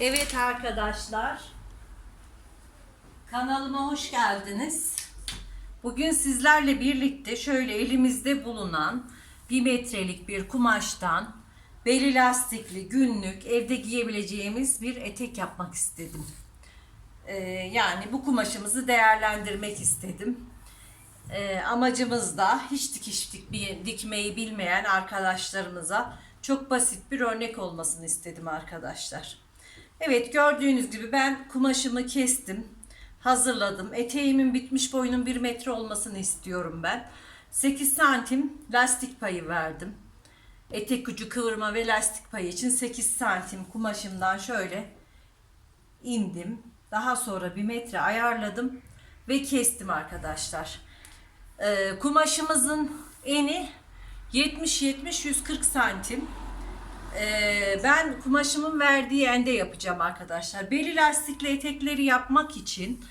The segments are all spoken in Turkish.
Evet arkadaşlar. Kanalıma hoş geldiniz. Bugün sizlerle birlikte şöyle elimizde bulunan bir metrelik bir kumaştan beli lastikli günlük evde giyebileceğimiz bir etek yapmak istedim. Ee, yani bu kumaşımızı değerlendirmek istedim. Ee, amacımız da hiç dikiş dik- dikmeyi bilmeyen arkadaşlarımıza çok basit bir örnek olmasını istedim arkadaşlar. Evet gördüğünüz gibi ben kumaşımı kestim. Hazırladım. Eteğimin bitmiş boyunun 1 metre olmasını istiyorum ben. 8 santim lastik payı verdim. Etek ucu kıvırma ve lastik payı için 8 santim kumaşımdan şöyle indim. Daha sonra 1 metre ayarladım ve kestim arkadaşlar. Ee, kumaşımızın eni 70-70-140 santim. Ee, ben kumaşımın verdiği ende yapacağım arkadaşlar. Beli lastikli etekleri yapmak için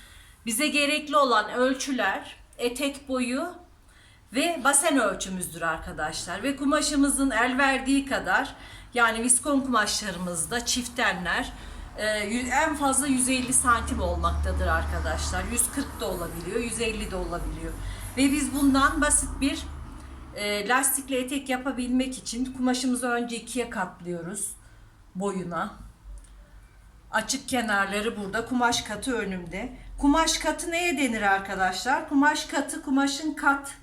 bize gerekli olan ölçüler etek boyu ve basen ölçümüzdür arkadaşlar. Ve kumaşımızın el verdiği kadar yani viskon kumaşlarımızda çiftenler e, en fazla 150 santim olmaktadır arkadaşlar. 140 da olabiliyor, 150 de olabiliyor. Ve biz bundan basit bir e, lastikli etek yapabilmek için kumaşımızı önce ikiye katlıyoruz boyuna. Açık kenarları burada, kumaş katı önümde. Kumaş katı neye denir arkadaşlar? Kumaş katı kumaşın kat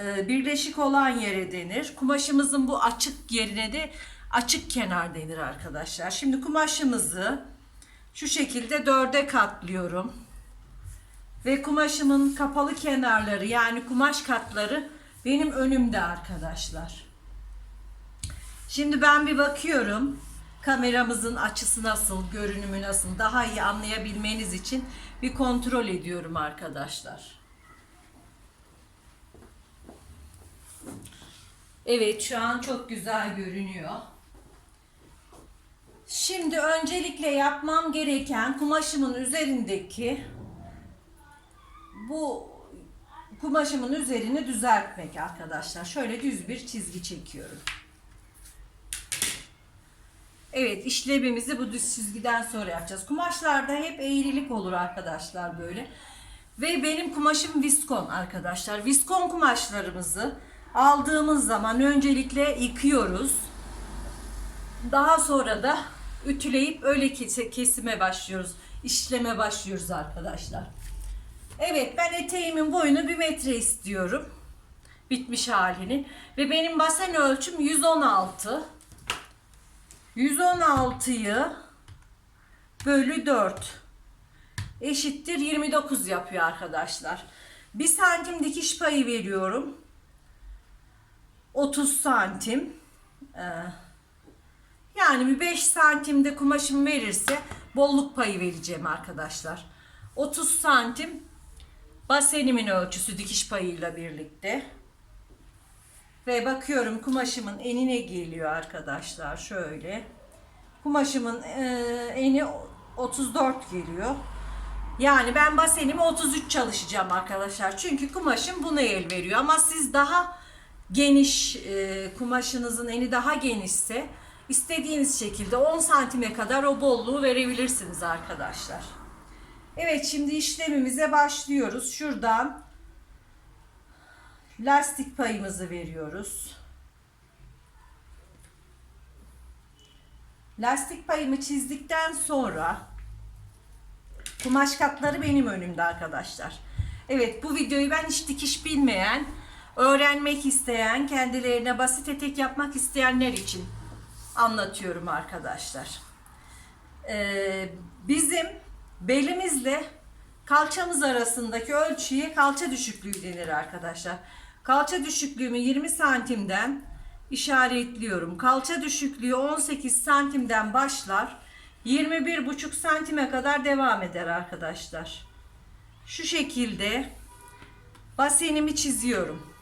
e, birleşik olan yere denir. Kumaşımızın bu açık yerine de açık kenar denir arkadaşlar. Şimdi kumaşımızı şu şekilde dörde katlıyorum. Ve kumaşımın kapalı kenarları yani kumaş katları benim önümde arkadaşlar. Şimdi ben bir bakıyorum. Kameramızın açısı nasıl, görünümü nasıl daha iyi anlayabilmeniz için bir kontrol ediyorum arkadaşlar. Evet şu an çok güzel görünüyor. Şimdi öncelikle yapmam gereken kumaşımın üzerindeki bu kumaşımın üzerini düzeltmek arkadaşlar. Şöyle düz bir çizgi çekiyorum. Evet işlemimizi bu düz çizgiden sonra yapacağız. Kumaşlarda hep eğrilik olur arkadaşlar böyle. Ve benim kumaşım viskon arkadaşlar. Viskon kumaşlarımızı aldığımız zaman öncelikle yıkıyoruz. Daha sonra da ütüleyip öyle kes- kesime başlıyoruz. İşleme başlıyoruz arkadaşlar. Evet ben eteğimin boyunu bir metre istiyorum. Bitmiş halini. Ve benim basen ölçüm 116. 116'yı bölü 4 eşittir 29 yapıyor arkadaşlar. 1 santim dikiş payı veriyorum. 30 santim. Ee, yani bir 5 santimde kumaşım verirse bolluk payı vereceğim arkadaşlar. 30 santim basenimin ölçüsü dikiş payıyla birlikte. Ve bakıyorum kumaşımın enine geliyor arkadaşlar şöyle. Kumaşımın e, eni 34 geliyor. Yani ben basenimi 33 çalışacağım arkadaşlar. Çünkü kumaşım buna el veriyor. Ama siz daha geniş e, kumaşınızın eni daha genişse istediğiniz şekilde 10 santime kadar o bolluğu verebilirsiniz arkadaşlar. Evet şimdi işlemimize başlıyoruz. Şuradan lastik payımızı veriyoruz. Lastik payımı çizdikten sonra kumaş katları benim önümde arkadaşlar. Evet bu videoyu ben hiç dikiş bilmeyen, öğrenmek isteyen, kendilerine basit etek yapmak isteyenler için anlatıyorum arkadaşlar. Ee, bizim belimizle kalçamız arasındaki ölçüye kalça düşüklüğü denir arkadaşlar. Kalça düşüklüğümü 20 santimden işaretliyorum. Kalça düşüklüğü 18 santimden başlar. 21,5 santime kadar devam eder arkadaşlar. Şu şekilde basenimi çiziyorum.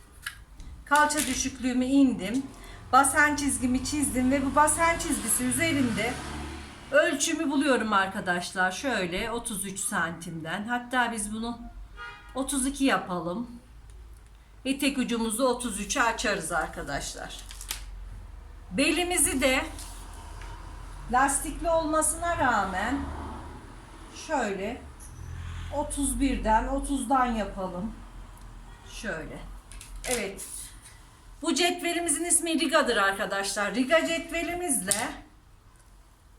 Kalça düşüklüğümü indim. Basen çizgimi çizdim ve bu basen çizgisi üzerinde ölçümü buluyorum arkadaşlar. Şöyle 33 santimden. Hatta biz bunu 32 yapalım. Etek ucumuzu 33'e açarız arkadaşlar. Belimizi de lastikli olmasına rağmen şöyle 31'den 30'dan yapalım. Şöyle. Evet. Bu cetvelimizin ismi Riga'dır arkadaşlar. Riga cetvelimizle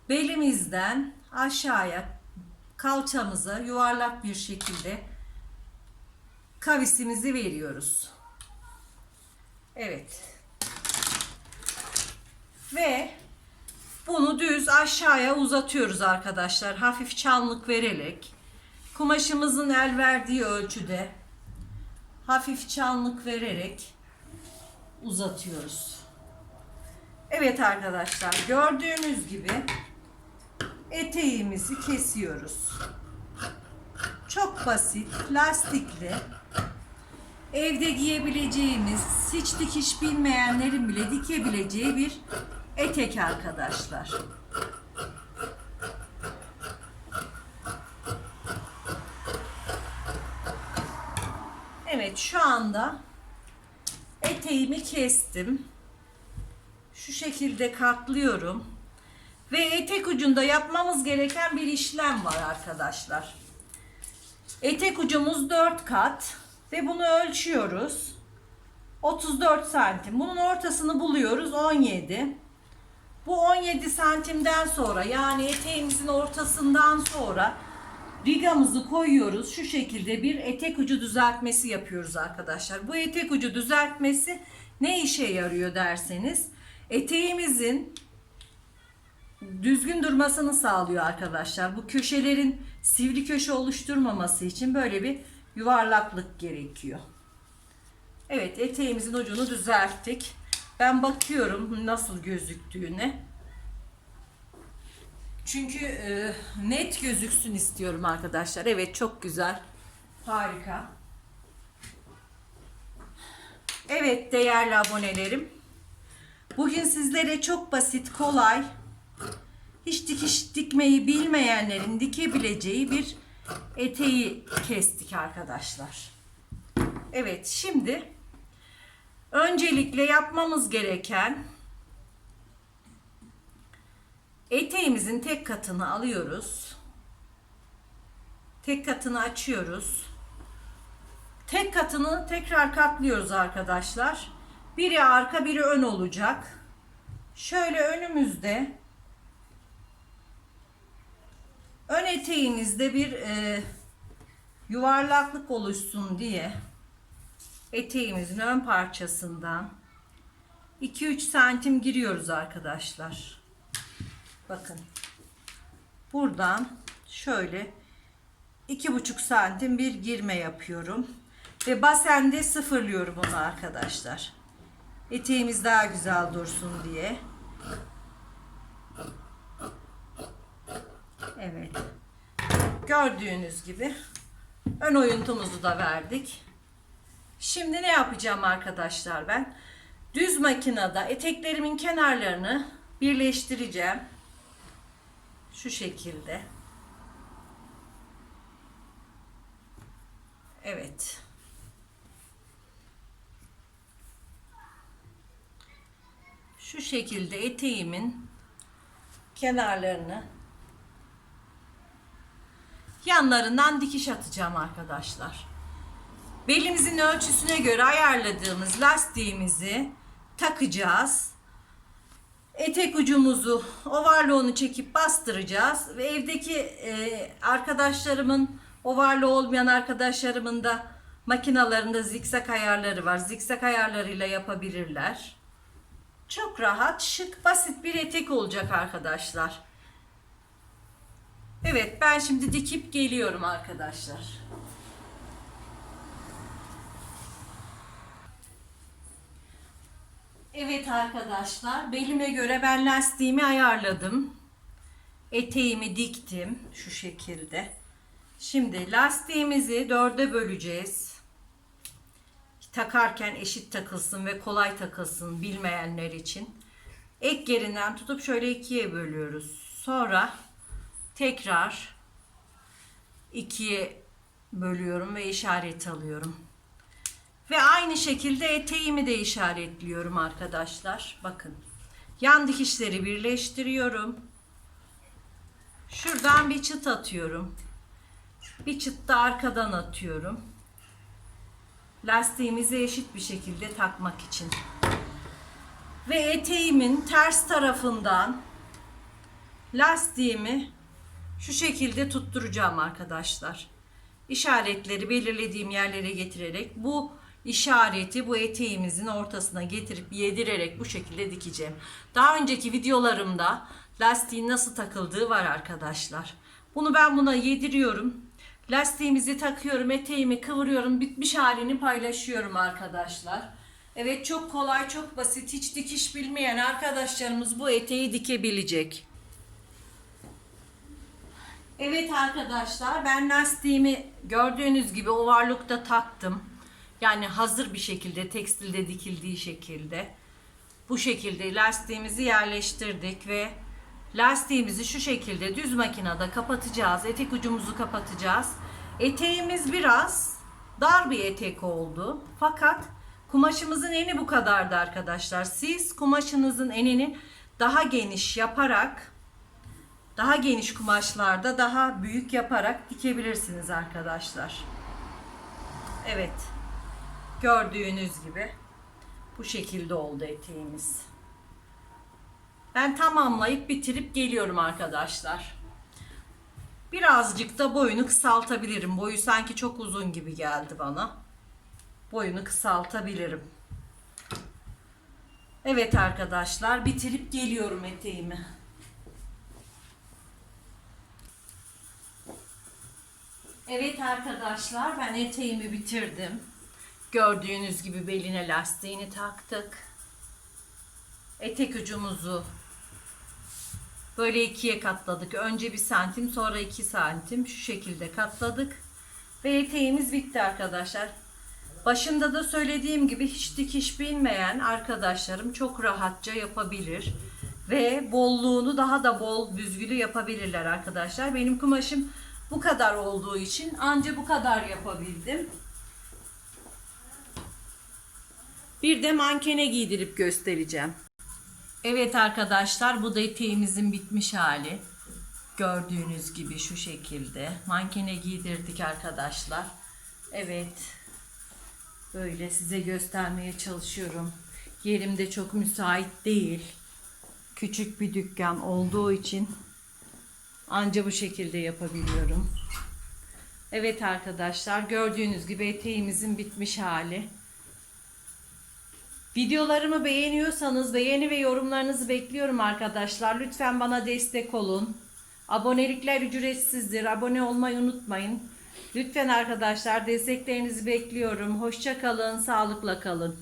belimizden aşağıya kalçamıza yuvarlak bir şekilde kavisimizi veriyoruz. Evet. Ve bunu düz aşağıya uzatıyoruz arkadaşlar. Hafif çanlık vererek kumaşımızın el verdiği ölçüde hafif çanlık vererek uzatıyoruz. Evet arkadaşlar gördüğünüz gibi eteğimizi kesiyoruz. Çok basit, lastikli, evde giyebileceğimiz, hiç dikiş bilmeyenlerin bile dikebileceği bir etek arkadaşlar. Evet şu anda eteğimi kestim. Şu şekilde katlıyorum. Ve etek ucunda yapmamız gereken bir işlem var arkadaşlar. Etek ucumuz 4 kat ve bunu ölçüyoruz. 34 santim. Bunun ortasını buluyoruz 17. Bu 17 santimden sonra yani eteğimizin ortasından sonra rigamızı koyuyoruz. Şu şekilde bir etek ucu düzeltmesi yapıyoruz arkadaşlar. Bu etek ucu düzeltmesi ne işe yarıyor derseniz eteğimizin düzgün durmasını sağlıyor arkadaşlar. Bu köşelerin sivri köşe oluşturmaması için böyle bir yuvarlaklık gerekiyor. Evet eteğimizin ucunu düzelttik. Ben bakıyorum nasıl gözüktüğüne. Çünkü e, net gözüksün istiyorum arkadaşlar. Evet çok güzel. Harika. Evet değerli abonelerim. Bugün sizlere çok basit, kolay, hiç dikiş dikmeyi bilmeyenlerin dikebileceği bir eteği kestik arkadaşlar. Evet şimdi öncelikle yapmamız gereken eteğimizin tek katını alıyoruz. Tek katını açıyoruz. Tek katını tekrar katlıyoruz arkadaşlar. Biri arka biri ön olacak. Şöyle önümüzde ön eteğimizde bir e, yuvarlaklık oluşsun diye eteğimizin ön parçasından 2-3 santim giriyoruz arkadaşlar. Bakın. Buradan şöyle 2,5 santim bir girme yapıyorum. Ve basende sıfırlıyorum onu arkadaşlar. Eteğimiz daha güzel dursun diye. Evet. Gördüğünüz gibi ön oyuntumuzu da verdik. Şimdi ne yapacağım arkadaşlar ben? Düz makinede eteklerimin kenarlarını birleştireceğim. Şu şekilde. Evet. Şu şekilde eteğimin kenarlarını yanlarından dikiş atacağım arkadaşlar. Belimizin ölçüsüne göre ayarladığımız lastiğimizi takacağız. Etek ucumuzu overlock'unu çekip bastıracağız ve evdeki e, arkadaşlarımın overlock olmayan arkadaşlarımın da makinalarında zikzak ayarları var. Zikzak ayarlarıyla yapabilirler. Çok rahat, şık, basit bir etek olacak arkadaşlar. Evet, ben şimdi dikip geliyorum arkadaşlar. Evet arkadaşlar, belime göre ben lastiğimi ayarladım. Eteğimi diktim şu şekilde. Şimdi lastiğimizi dörde böleceğiz. Takarken eşit takılsın ve kolay takılsın bilmeyenler için. Ek yerinden tutup şöyle ikiye bölüyoruz. Sonra tekrar ikiye bölüyorum ve işaret alıyorum. Ve aynı şekilde eteğimi de işaretliyorum arkadaşlar. Bakın. Yan dikişleri birleştiriyorum. Şuradan bir çıt atıyorum. Bir çıt da arkadan atıyorum. Lastiğimizi eşit bir şekilde takmak için. Ve eteğimin ters tarafından lastiğimi şu şekilde tutturacağım arkadaşlar. İşaretleri belirlediğim yerlere getirerek bu işareti bu eteğimizin ortasına getirip yedirerek bu şekilde dikeceğim. Daha önceki videolarımda lastiğin nasıl takıldığı var arkadaşlar. Bunu ben buna yediriyorum. Lastiğimizi takıyorum, eteğimi kıvırıyorum, bitmiş halini paylaşıyorum arkadaşlar. Evet çok kolay, çok basit. Hiç dikiş bilmeyen arkadaşlarımız bu eteği dikebilecek. Evet arkadaşlar ben lastiğimi gördüğünüz gibi overlock'ta taktım. Yani hazır bir şekilde tekstilde dikildiği şekilde. Bu şekilde lastiğimizi yerleştirdik ve lastiğimizi şu şekilde düz makinede kapatacağız. Etek ucumuzu kapatacağız. Eteğimiz biraz dar bir etek oldu. Fakat kumaşımızın eni bu kadardı arkadaşlar. Siz kumaşınızın enini daha geniş yaparak daha geniş kumaşlarda daha büyük yaparak dikebilirsiniz arkadaşlar. Evet. Gördüğünüz gibi bu şekilde oldu eteğimiz. Ben tamamlayıp bitirip geliyorum arkadaşlar. Birazcık da boyunu kısaltabilirim. Boyu sanki çok uzun gibi geldi bana. Boyunu kısaltabilirim. Evet arkadaşlar bitirip geliyorum eteğimi. Evet arkadaşlar ben eteğimi bitirdim. Gördüğünüz gibi beline lastiğini taktık. Etek ucumuzu böyle ikiye katladık. Önce bir santim sonra iki santim şu şekilde katladık. Ve eteğimiz bitti arkadaşlar. Başında da söylediğim gibi hiç dikiş bilmeyen arkadaşlarım çok rahatça yapabilir. Ve bolluğunu daha da bol büzgülü yapabilirler arkadaşlar. Benim kumaşım bu kadar olduğu için anca bu kadar yapabildim. Bir de mankene giydirip göstereceğim. Evet arkadaşlar bu da eteğimizin bitmiş hali. Gördüğünüz gibi şu şekilde. Mankene giydirdik arkadaşlar. Evet. Böyle size göstermeye çalışıyorum. Yerim de çok müsait değil. Küçük bir dükkan olduğu için Anca bu şekilde yapabiliyorum. Evet arkadaşlar gördüğünüz gibi eteğimizin bitmiş hali. Videolarımı beğeniyorsanız beğeni ve yorumlarınızı bekliyorum arkadaşlar. Lütfen bana destek olun. Abonelikler ücretsizdir. Abone olmayı unutmayın. Lütfen arkadaşlar desteklerinizi bekliyorum. Hoşça kalın, sağlıkla kalın.